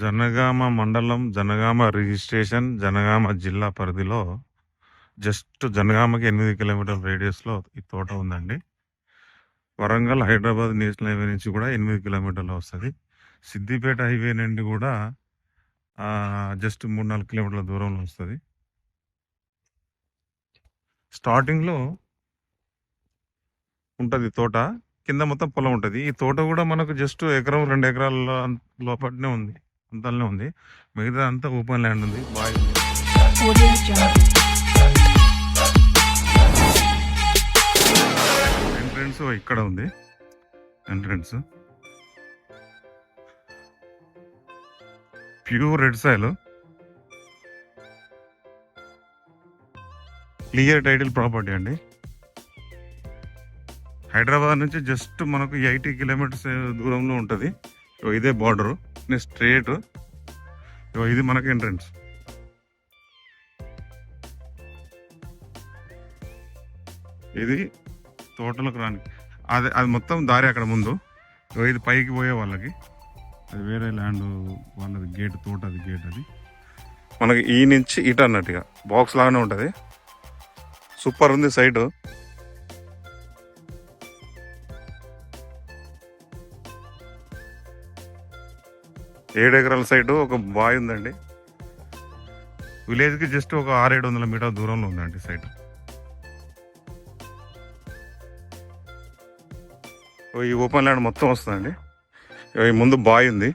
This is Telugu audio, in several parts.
జనగామ మండలం జనగామ రిజిస్ట్రేషన్ జనగామ జిల్లా పరిధిలో జస్ట్ జనగామకి ఎనిమిది కిలోమీటర్ల రేడియస్లో ఈ తోట ఉందండి. వరంగల్ హైదరాబాద్ నేషనల్ హైవే నుంచి కూడా ఎనిమిది కిలోమీటర్లు వస్తుంది. సిద్దిపేట హైవే నుండి కూడా జస్ట్ మూడు నాలుగు కిలోమీటర్ల దూరంలో వస్తుంది. స్టార్టింగ్లో ఉంటుంది తోట. కింద మొత్తం పొలం ఉంటుంది. ఈ తోట కూడా మనకు జస్ట్ ఎకరం రెండు ఎకరాల లోపలనే ఉంది. అంతలో ఉంది. మిగతా అంతా ఓపెన్ ల్యాండ్ ఉంది. బాయ్. ఎంట్రన్స్ ఇక్కడ ఉంది. Entrance. Pure red soil. Clear title property అండి. హైదరాబాద్ నుంచి జస్ట్ మనకు ఎయిటీ కిలోమీటర్స్ దూరంలో ఉంటుంది. ఇదే బార్డరు. స్ట్రేట్. ఇది మనకి ఎంట్రన్స్. ఇది తోటలకు రాని అది అది మొత్తం దారి అక్కడ ముందు. ఇది పైకి పోయే వాళ్ళకి. అది వేరే ల్యాండ్ వాళ్ళది గేట్ తోట అది గేట్ అది. మనకి ఈ నుంచి ఇటు అన్నట్టుగా బాక్స్ లాగానే ఉంటుంది. సూపర్ ఉంది సైడ్ ఏడు ఎకరాల సైడ్ ఒక బాయ్ ఉందండి. విలేజ్కి జస్ట్ ఒక ఆరేడు వందల మీటర్ దూరంలో ఉందండి సైట్. ఓ ఈ ఓపెన్ ల్యాండ్ మొత్తం వస్తుందండి. ఈ ముందు బాయ్ ఉంది.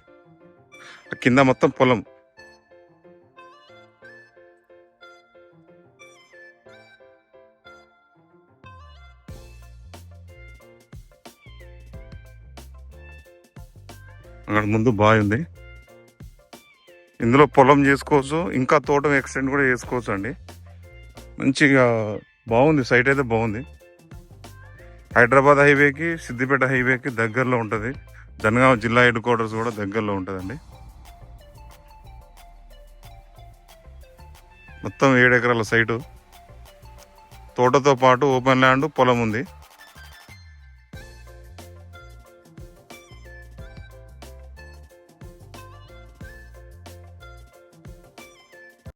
కింద మొత్తం పొలం. అక్కడ ముందు బావి ఉంది. ఇందులో పొలం చేసుకోవచ్చు ఇంకా తోటం ఎక్స్టెండ్ కూడా చేసుకోవచ్చు అండి. మంచిగా బాగుంది సైట్ అయితే బాగుంది. హైదరాబాద్ హైవేకి సిద్దిపేట హైవేకి దగ్గరలో ఉంటుంది. జనగామ జిల్లా హెడ్ క్వార్టర్స్ కూడా దగ్గరలో ఉంటుందండి. మొత్తం ఏడు ఎకరాల సైటు తోటతో పాటు ఓపెన్ ల్యాండ్ పొలం ఉంది.